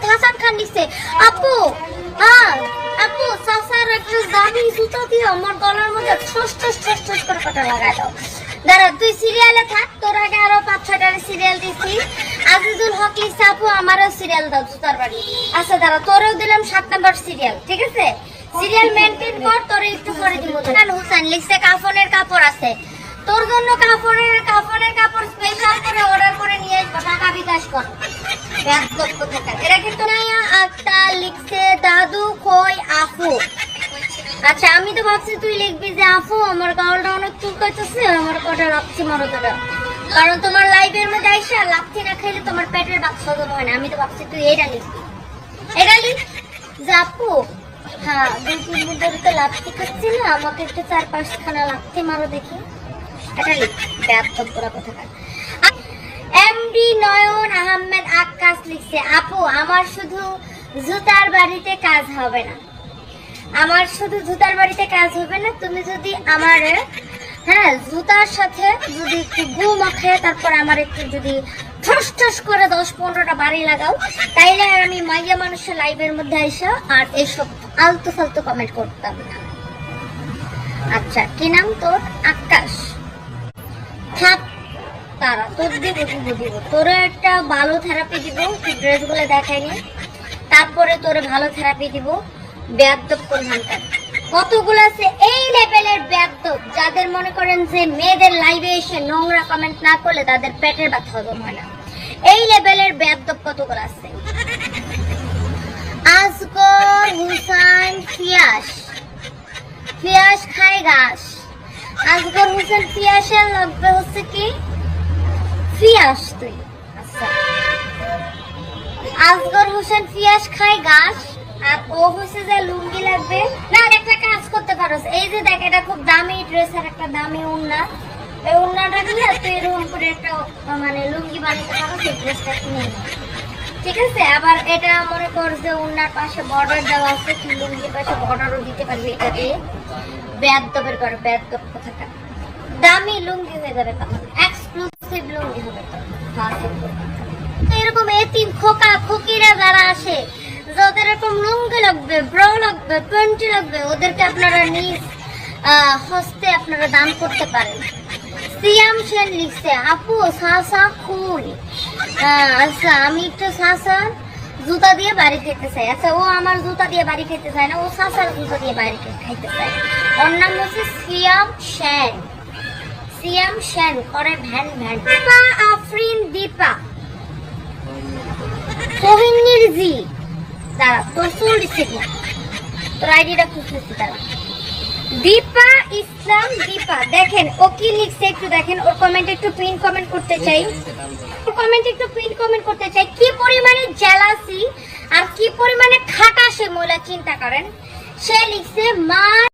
মোহাম্মদ হাসান খান লিখছে আপু হ্যাঁ আপু, সাসার একটা দামি জুতো দিয়ে আমার গলার মধ্যে ঠস ঠস ঠস ঠস করে কাটা লাগাই দাও। দাঁড়া, তুই সিরিয়ালে থাক, তোর আগে আরও পাঁচ ছয়টা সিরিয়াল দিছি। আজিজুল হক লিখছে, আপু, আমারও সিরিয়াল দাও জুতার বাড়ি। আচ্ছা দাঁড়া, তোরেও দিলাম সাত নাম্বার সিরিয়াল ঠিক আছে? সিরিয়াল মেনটেন কর, তোরে একটু করে দিব। হোসেন লিখছে, কাফনের কাপড় আছে। তোর জন্য কাপড়ের কাপড়ের কাপড় স্পেশাল করে অর্ডার করে নিয়ে আসব, টাকা বিকাশ কর। এরা কিন্তু আক্তার লিখছে, দাদু, কই আফু আচ্ছা আমি তো ভাবছি তুই লিখবি যে আফু আমার গালটা অনেক চুলকাইতেছে আমার কটা লাপছি মারো তোরা। কারণ তোমার লাইভের মধ্যে আইসা লাপছি না খাইলে তোমার পেটের বাক সদম হয় না। আমি তো ভাবছি তুই এটা লিখবি এটা লিখ? যে আপু হ্যাঁ দুই তিন দিন ধরে তো লাপছি খাচ্ছি না, আমাকে একটু চার পাঁচখানা লাপছি মারো দেখি। এটা ব্যাপক করা এমডি নয়ন আহমেদ আকাশ লিখছে, আপু, আমার শুধু জুতার বাড়িতে কাজ হবে না। আমার শুধু জুতার বাড়িতে কাজ হবে না, তুমি যদি আমার হ্যাঁ জুতার সাথে যদি একটু গু মাখায়, তারপর আমার একটু যদি ঠস ঠস করে দশ পনেরোটা বাড়ি লাগাও, তাইলে আমি মাইয়া মানুষের লাইভের মধ্যে আইসা আর এসব আলতু ফালতু কমেন্ট করতাম না। আচ্ছা কি নাম তোর? থাক তারা তোর দিব দিব দিব। তোরে একটা ভালো থেরাপি দিব, তুই ড্রেসগুলো দেখাইনি তারপরে তোরে ভালো থেরাপি দিব ব্যাকদপ কোন ঘণ্টার কতগুলো আছে এই লেভেলের ব্যাকদপ যাদের মনে করেন যে মেয়েদের লাইভে এসে নোংরা কমেন্ট না করলে তাদের পেটের ব্যথা হজম হয় না। এই লেভেলের ব্যাকদপ কতগুলো আছে? আজগর হুসাইন ফিয়াস। ফিয়াস খায় ঘাস। আজগর হোসেন ফিয়াসের লাগবে হচ্ছে কি? ফিয়াস তুই। আচ্ছা। আজগর হোসেন ফিয়াস খায় ঘাস, আর ও হচ্ছে যে লুঙ্গি লাগবে। না একটা কাজ করতে পারোস। এই যে দেখ, এটা খুব দামি ড্রেস আর একটা দামি উন্না এই উন্নাটা নিয়ে তুই করে একটা মানে লুঙ্গি বানাতে পারো ড্রেসটা কিনে ঠিক আছে? আবার এটা মনে কর যে উন্নার পাশে বর্ডার দেওয়া আছে, তুই লুঙ্গির পাশে বর্ডারও দিতে পারবি এটা দিয়ে। ব্যাগ দপের করে কথাটা। দামি লুঙ্গি হয়ে যাবে এক্সক্লুসিভ লুঙ্গি হবে তো এরকম এতিম খোকা খকিরা যারা আসে যাদের এরকম লুঙ্গি লাগবে ব্রো লাগবে প্যান্টি লাগবে, ওদেরকে আপনারা নিজ হস্তে আপনারা দান করতে পারেন। সিয়াম সেন লিখছে, আপু, সাসা খুল আচ্ছা আমি একটু সাসা জুতা দিয়ে বাড়ি খেতে চাই। আচ্ছা ও আমার জুতা দিয়ে বাড়ি খেতে চায় না, ও সাসার জুতা দিয়ে বাড়ি খেতে খাইতে চায়। ওর নাম হচ্ছে সিয়াম সেন। সিয়াম সেন করে ভ্যান ভ্যান। দীপা আফরিন দীপা। সোহিনীর জি। দাঁড়া, তোর চুল দিচ্ছে কি তোর আইডিটা খুঁজতেছি দাঁড়া। দীপা ইসলাম দীপা। দেখেন, ও কি লিখছে একটু দেখেন। ওর কমেন্ট একটু পিন কমেন্ট করতে চাই। ওর কমেন্ট একটু পিন কমেন্ট করতে চাই। কি পরিমাণে জেলাসি আর কি পরিমাণে খাটা সে মহিলা চিন্তা করেন। সে লিখছে, মা